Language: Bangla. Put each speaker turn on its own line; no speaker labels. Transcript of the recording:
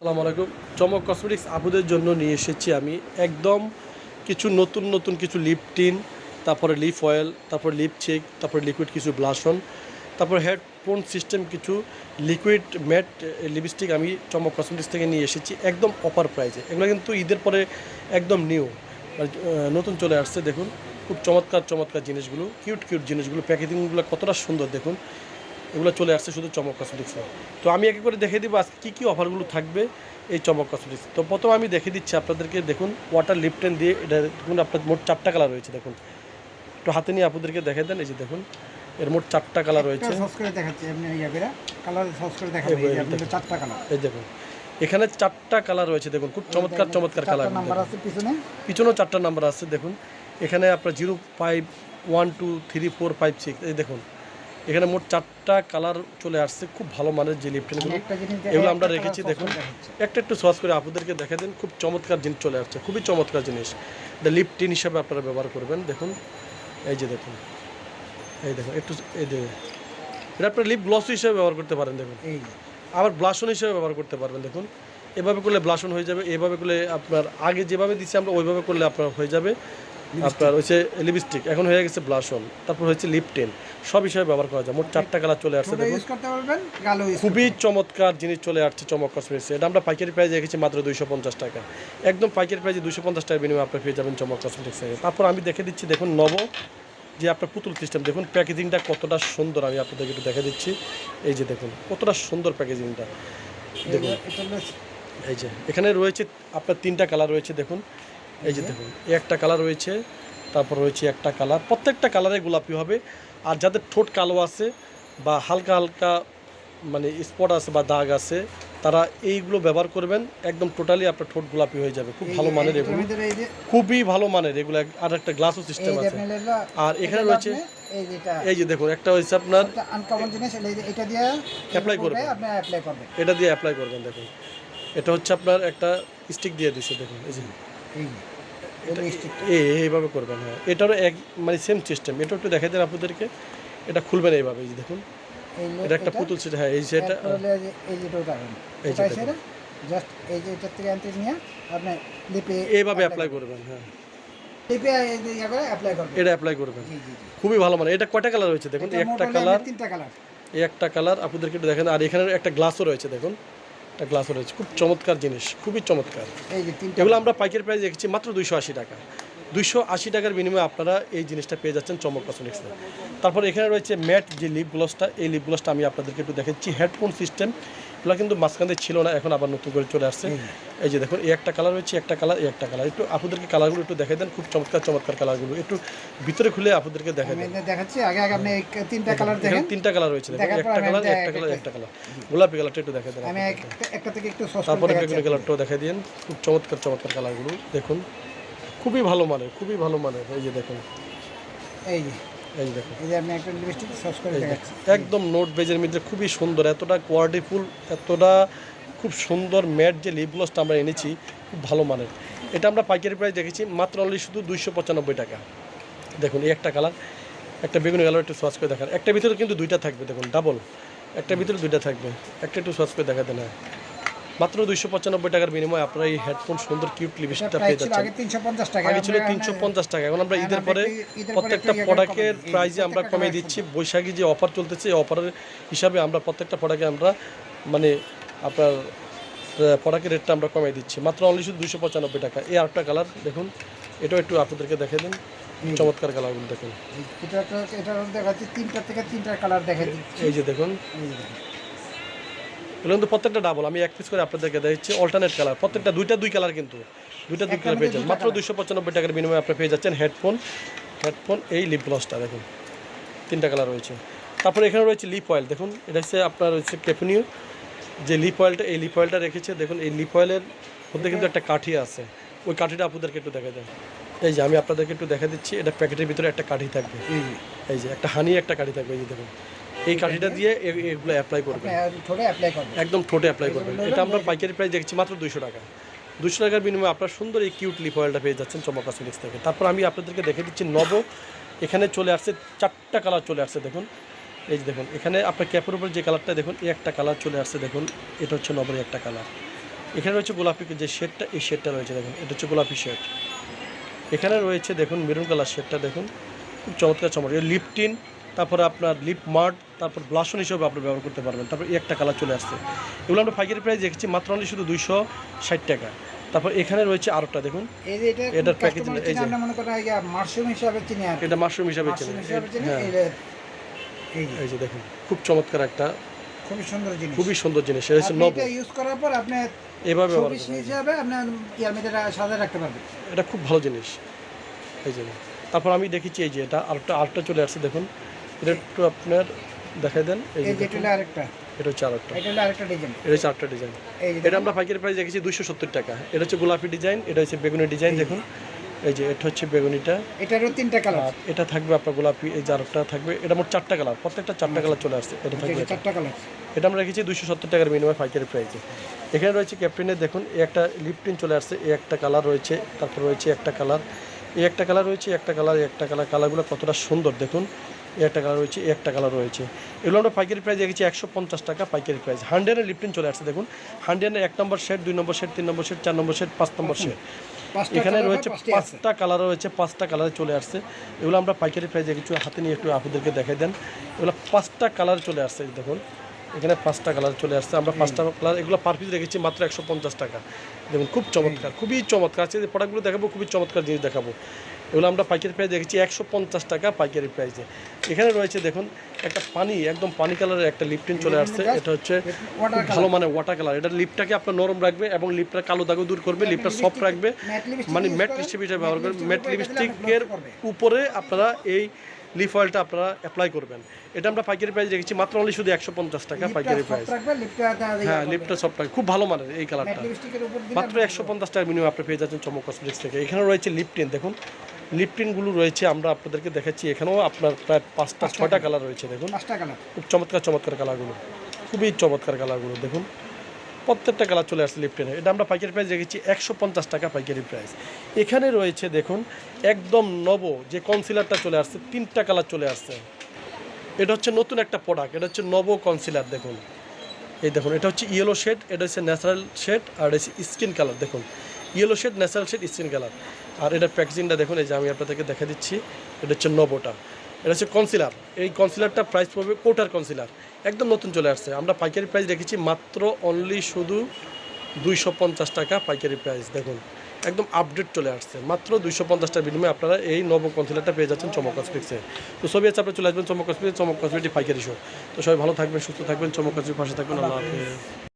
আসসালামু আলাইকুম। চমক কসমেটিক্স আপুদের জন্য নিয়ে এসেছি আমি একদম কিছু নতুন নতুন কিছু লিপ টিন তারপরে লিপ অয়েল তারপরে লিপ চেক তারপরে লিকুইড কিছু ব্লাশন তারপর হেডফোন সিস্টেম কিছু লিকুইড ম্যাট লিপস্টিক আমি চমক কসমেটিক্স থেকে নিয়ে এসেছি একদম অপার প্রাইজে এগুলো কিন্তু ঈদের পরে একদম নিউ নতুন চলে আসছে, দেখুন। খুব চমৎকার চমৎকার জিনিসগুলো কিউট কিউট জিনিসগুলো প্যাকেজিংগুলো কতটা সুন্দর, দেখুন। এগুলো চলে আসছে শুধু চমক কসমেটিক্সে তো আমি একে করে দেখে দিব আজকে কী কী অফারগুলো থাকবে এই চমক কসমেটিক্স তো প্রথম আমি দেখে দিচ্ছি আপনাদেরকে দেখুন ওয়াটার লিপটেন দিয়ে এটা দেখুন আপনার মোট চারটা কালার রয়েছে দেখুন। একটু হাতে নিয়ে আপনাদেরকে দেখে দেন এই যে দেখুন এর মোট চারটা কালার রয়েছে। এই দেখুন। এখানে চারটা কালার রয়েছে দেখুন খুব চমৎকার চমৎকার কালার পিছনেও চারটা নাম্বার আছে দেখুন। এখানে আপনার zero five one two three four five six এই দেখুন। এখানে মোট চারটা কালার চলে আসছে খুব ভালো মানের যে লিপটেনগুলো এগুলো আমরা রেখেছি দেখুন। একটা একটু সস করে আপনাদেরকে দেখে দিন খুব চমৎকার জিনিস চলে আসছে খুবই চমৎকার জিনিস। এটা লিপ টিন হিসাবে আপনারা ব্যবহার করবেন দেখুন। এই যে দেখুন এই দেখুন একটু এই যে এটা আপনার লিপ গ্লস হিসেবে ব্যবহার করতে পারেন দেখুন। আবার ব্লাশন হিসেবে ব্যবহার করতে পারবেন দেখুন। এভাবে করলে ব্লাশন হয়ে যাবে এভাবে করলে আপনার আগে যেভাবে দিচ্ছি আমরা ওইভাবে করলে আপনার হয়ে যাবে। আপনার হচ্ছে লিপস্টিক এখন হয়ে গেছে ব্লাশন তারপর হচ্ছে লিপ টেন সব হিসাবে ব্যবহার করা যায়। মোট চারটা কালার চলে আসছে দেখুন। খুবই চমৎকার জিনিস চলে আসছে চমক কসমেটিক্সে এটা আমরা পাইকারি প্রাইজে রেখেছি মাত্র দুইশো পঞ্চাশ টাকা। একদম পাইকারি প্রাইজে দুশো পঞ্চাশ টাকার বিনিময়ে আপনি পেয়ে যাবেন চমক কসমেটিক্সে তারপর আমি দেখে দিচ্ছি দেখুন নব যে আপনার পুতুল সিস্টেম দেখুন প্যাকেজিংটা কতটা সুন্দর আমি আপনাদেরকে একটু দেখে দিচ্ছি। এই যে দেখুন কতটা সুন্দর প্যাকেজিংটা দেখুন। এই যে এখানে রয়েছে আপনার তিনটা কালার রয়েছে দেখুন। এই যে দেখুন এই একটা কালার রয়েছে তারপর রয়েছে একটা কালার প্রত্যেকটা কালারে গোলাপি হবে। আর যাদের ঠোঁট কালো আছে বা হালকা হালকা মানে স্পট আছে বা দাগ আছে তারা এইগুলো ব্যবহার করবেন। একদম টোটালি আপনার ঠোঁট গোলাপি হয়ে যাবে। খুব ভালো মানের এগুলো। খুবই ভালো মানের এগুলো। আর একটা গ্লাসও সিস্টেম আছে। আর এখানে রয়েছে
এই
যে দেখুন একটা হচ্ছে আপনার
এটা দিয়ে অ্যাপ্লাই করবেন।
এটা দিয়ে অ্যাপ্লাই করবেন দেখুন। এটা হচ্ছে আপনার একটা স্টিক দিয়ে দিচ্ছে দেখুন এই যে। এইভাবে করবেন হ্যাঁ। এটারও এক মানে সেম সিস্টেম এটা একটু দেখা দেন আপনাদেরকে। এটা খুলবেন এইভাবে এই যে দেখুন। এটা একটা পুতুল সেটা হ্যাঁ এই
যে এই যেটা উঠাবেন
এই যে
উঠাই
দেখুন।
সেটা জাস্ট এই যে এটার থেকে আনতে নিয়ে আপনি লিপে
এইভাবে অ্যাপ্লাই করবেন। হ্যাঁ।
লিপে অ্যাপ্লাই করবেন।
এটা অ্যাপ্লাই খুবই ভালো মানে এটা কয়টা কালার রয়েছে দেখুন? একটা কালার
তিনটা কালার
এই একটা কালার আপনাদেরকে দেখেন। আর এখানে একটা গ্লাসও রয়েছে দেখুন। একটা গ্লাসও রয়েছে খুব চমৎকার জিনিস খুবই চমৎকার। এগুলো আমরা পাইকারি প্রাইস দেখেছি মাত্র দুইশো আশি টাকা। দুইশো আশি টাকার বিনিময়ে আপনারা এই জিনিসটা পেয়ে যাচ্ছেন চমক কসমেটিক্সে তারপর এখানে রয়েছে ম্যাট যে লিপ গ্লসটা এই লিপ গ্লসটা আমি আপনাদেরকে একটু দেখাচ্ছি। হেডফোন সিস্টেম এগুলো কিন্তু মাঝখানে ছিল না এখন আবার নতুন করে চলে আসছে। এই যে দেখুন এই একটা কালার রয়েছে একটা কালার এই একটা কালার একটু আপনাদেরকে কালারগুলো একটু দেখে দেন খুব চমৎকার চমৎকার কালারগুলো একটু ভিতরে খুলে আপনাদেরকে দেখে দেন।
দেখাচ্ছি আগে আগে আপনি তিনটা কালার দেখেন।
তিনটা কালার রয়েছে একটা কালার
একটা-
কালার
একটা-
কালার গোলাপি কালারটা একটু দেখে দেন
আমি একটা একটা থেকে একটু
তারপরে বেগুনি কালারটাও দেখা দিন খুব চমৎকার চমৎকার কালারগুলো দেখুন খুবই ভালো মানের খুবই ভালো মানের এই যে দেখুন।
এই যে
এই দেখুন
এই যে আপনি একটা লিপস্টিক সস করে দেখাচ্ছি।
একদম নোট বেজের মধ্যে খুবই সুন্দর এতটা কোয়ালিটিফুল এতটা খুব সুন্দর ম্যাট যে লিপ গ্লসটা আমরা এনেছি খুব ভালো মানের। এটা আমরা পাইকারি প্রাইস দেখেছি মাত্র অনলি শুধু দুইশো পঁচানব্বই টাকা। দেখুন এই একটা কালার একটা বেগুনি কালার একটু সস করে দেখার একটা ভিতরে কিন্তু দুইটা থাকবে দেখুন ডাবল একটা ভিতরে দুইটা থাকবে একটা একটু সস করে দেখা দেন। মাত্র দুইশো পঁচানব্বই টাকার বিনিময়ে আপনারা এই হেডফোন সুন্দর কিউট লিপস্টিকটা পেয়ে যাচ্ছেন।
আগে 350 টাকা
আগে ছিল তিনশো পঞ্চাশ টাকা এখন আমরা ঈদের পরে প্রত্যেকটা প্রোডাক্টের প্রাইজে আমরা কমিয়ে দিচ্ছি বৈশাখী যে অফার চলতেছে এই অফারের হিসাবে আমরা প্রত্যেকটা প্রোডাক্টে আমরা মানে আপনার প্রোডাক্টের রেটটা আমরা কমিয়ে দিচ্ছি। মাত্র অনলি শুধু দুশো পঁচানব্বই টাকা। এই আরেকটা কালার দেখুন এটাও একটু আপনাদেরকে দেখে দিন। চমৎকার কালারগুলো দেখুন।
এটা এটা দেখাচ্ছি তিনটা থেকে তিনটা কালার দেখে দিচ্ছি।
এই যে দেখুন। এগুলো কিন্তু প্রত্যেকটা ডাবল আমি এক পিস করে আপনাদেরকে দেখছি অল্টারনেট কালার প্রত্যেকটা দুইটা দুই কালার কিন্তু দুইটা দুই কালার পেয়ে মাত্র দুশো পঁচানব্বই টাকার বিনিময়ে আপনি পেয়ে যাচ্ছেন হেডফোন হেডফোন এই লিপ গ্লসটা দেখুন। তিনটা কালার রয়েছে। তারপরে এখানে রয়েছে লিপ অয়েল দেখুন এটা হচ্ছে আপনার হচ্ছে ক্যাফিনিউ যে লিপ অয়েলটা এই লিপ অয়েলটা রেখেছে দেখুন এই লিপ অয়েলের মধ্যে কিন্তু একটা কাঠি আছে। ওই কাঠিটা আপনাদেরকে একটু দেখা দেন। এই যে আমি আপনাদেরকে একটু দেখা দিচ্ছি এটা প্যাকেটের ভিতরে একটা কাঠি থাকবে।
এই যে
এই যে একটা হানি একটা কাঠি থাকবে এই যে দেখুন। এই কাঠিটা দিয়ে এগুলো অ্যাপ্লাই করবেন।
ঠোঁটে অ্যাপ্লাই করবেন।
একদম ঠোঁটে অ্যাপ্লাই করবেন। এটা আমরা পাইকারি প্রাইস দেখছি মাত্র দুইশো টাকা। দুশো টাকার বিনিময়ে আপনার সুন্দর এই কিউট লিপ অয়েলটা পেয়ে যাচ্ছেন চমক কসমেটিক্স থেকে। তারপর আমি আপনাদেরকে দেখে দিচ্ছি নব। এখানে চলে আসছে চারটা কালার চলে আসছে দেখুন। এই যে দেখুন এখানে আপনার ক্যাপের উপর যে কালারটা দেখুন এই একটা কালার চলে আসছে দেখুন। এটা হচ্ছে নবরের একটা কালার এখানে রয়েছে গোলাপি যে শেডটা এই শেডটা রয়েছে দেখুন। এটা হচ্ছে গোলাপি শেড এখানে রয়েছে দেখুন মেরুন কালার শেডটা দেখুন। খুব চমৎকার চমৎকার। লিপটিন তারপরে আপনার লিপ মার্ট তারপর ব্লাশন হিসেবে আপনি ব্যবহার করতে পারবেন। তারপর এই একটা কালার চলে আসছে। এগুলো আমরা পাইকারি প্রাইস দেখেছি মাত্র অনলি শুধু দুইশো ষাট টাকা। তারপর এখানে রয়েছে আরেকটা দেখুন।
এটা
এটার এই যে।
মাশরুম হিসাবে চিনি
এটা মাশরুম হিসাবে চেনে। হ্যাঁ।
এই যে-
দেখুন খুব চমৎকার একটা
খুবই সুন্দর জিনিস।
খুবই সুন্দর জিনিস হচ্ছে নব
ইউজ করার পর আপনি
এভাবে ব্যবহার
হিসাবে আপনি ইয়ার মধ্যে এটা রাখতে পারবেন।
এটা খুব ভালো জিনিস। এই যে তারপর আমি দেখেছি এই যে এটা আরেকটা আরেকটা চলে আসছে দেখুন। এটা একটু আপনার দেখাই দেন এই যে
এটা আরেকটা।
এটা হচ্ছে আরেকটা।
এটা হলো আরেকটা ডিজাইন
এটা হচ্ছে আরেকটা ডিজাইন এটা আমরা পাইকারি প্রাইস দেখেছি দুশো সত্তর টাকা। এটা হচ্ছে গোলাপি ডিজাইন এটা হচ্ছে বেগুনি ডিজাইন দেখুন। এই যে এটা হচ্ছে বেগুনিটা।
এটারও তিনটা কালার
এটা থাকবে আপনার গোলাপি এই থাকবে। এটা মোট চারটা কালার প্রত্যেকটা চারটা কালার চলে আসছে। এটা থাকবে
চারটা কালার
এটা আমরা রেখেছি দুশো সত্তর টাকার পাইকারি প্রাইসে এখানে রয়েছে ক্যাপ্টেনের দেখুন এই একটা লিপটিন চলে আসছে। এই একটা কালার রয়েছে তারপর রয়েছে একটা কালার এই একটা কালার রয়েছে একটা কালার একটা কালার কালারগুলো কতটা সুন্দর দেখুন। একটা কালার রয়েছে একটা কালার রয়েছে। এগুলো আমরা পাইকারি প্রাইস রেখেছি একশো পঞ্চাশ টাকা পাইকারি প্রাইস হান্ড্রেডের লিপটিন চলে আসছে দেখুন। হান্ড্রেডের এক নম্বর সেট দুই নম্বর সেট তিন নম্বর সেট চার নম্বর সেট পাঁচ নম্বর সেট এখানে রয়েছে
পাঁচটি
কালার রয়েছে পাঁচটা কালারে চলে আসছে। এগুলো আমরা পাইকারি প্রাইসে কিছু হাতে নিয়ে একটু আপনাদেরকে দেখাই দেন। এগুলো পাঁচটা কালার চলে আসছে দেখুন। এখানে পাঁচটা কালার চলে আসছে আমরা পাঁচটা কালার এগুলো পার পিস রেখেছি মাত্র একশো পঞ্চাশ টাকা। দেখুন খুব চমৎকার খুবই চমৎকার। আছে যে প্রোডাক্টগুলো দেখাবো খুবই চমৎকার জিনিস দেখাবো। এগুলো আমরা পাইকারি প্রাইস দেখেছি একশো পঞ্চাশ টাকা পাইকারি প্রাইসে। এখানে রয়েছে দেখুন একটা পানি একদম পানি কালারের একটা লিপটিন চলে আসছে। এটা হচ্ছে ভালো মানে ওয়াটার কালার এটা লিপটাকে আপনার নরম রাখবে এবং লিপটা কালো দাগও দূর করবে লিপটা সফট রাখবে। মানে ম্যাট লিপস্টিক হিসেবে ব্যবহার করবেন ম্যাট
লিপস্টিকের উপরে করবে।
আপনারা এই লিফ অয়েলটা আপনারা অ্যাপ্লাই করবেন। এটা আমরা পাইকারি প্রাইস রেখেছি মাত্র অনলি শুধু একশো পঞ্চাশ টাকা পাইকারি প্রাইস হ্যাঁ
করবে।
লিপটা সব খুব ভালো মানের এই কালারটা মাত্র একশো পঞ্চাশ টাকার মিনিমাম আপনি পেয়ে যাচ্ছেন চমক কসমেটিক্স থেকে। এখানে রয়েছে লিপটিন দেখুন। লিপটিনগুলো রয়েছে আমরা আপনাদেরকে দেখাচ্ছি এখানেও আপনার প্রায় পাঁচটা ছয়টা কালার রয়েছে দেখুন। খুব চমৎকার চমৎকার কালারগুলো খুবই চমৎকার কালারগুলো দেখুন। প্রত্যেকটা কালার চলে আসছে লিপটেনে এটা আমরা পাইকারি প্রাইস রেখেছি একশো পঞ্চাশ টাকা পাইকারি প্রাইস এখানে রয়েছে দেখুন একদম নব যে কনসিলারটা চলে আসছে তিনটা কালার চলে আসছে। এটা হচ্ছে নতুন একটা প্রোডাক্ট এটা হচ্ছে নব কনসিলার দেখুন। এই দেখুন এটা হচ্ছে ইয়েলো শেড এটা হচ্ছে ন্যাচারাল শেড আর এটা হচ্ছে স্কিন কালার দেখুন। Yellow shade natural shade skin colour আর এটার প্যাকেজিংটা দেখুন, এই যে আমি আপনাদেরকে দেখা দিচ্ছি, এটা হচ্ছে নবোটা এটা হচ্ছে কনসিলার এই কনসিলারটা প্রাইস পড়বে কোটার কনসিলার একদম নতুন চলে আসছে। আমরা পাইকারি প্রাইস রেখেছি মাত্র অনলি শুধু দুইশো পঞ্চাশ টাকা পাইকারি প্রাইস দেখুন। একদম আপডেট চলে আসছে। মাত্র দুইশো পঞ্চাশ টাকার বিনিময়ে আপনারা এই নব কনসিলারটা পেয়ে যাচ্ছেন চমক কসমেটিক্সে তো সবই আছে আপনি চলে আসবেন চমক কসমেটিক্স চমক কসমেটিক পাইকারি শো তো সবাই ভালো থাকবেন, সুস্থ থাকবেন, চমক কসমেটিক পাশে থাকবেন। আল্লাহ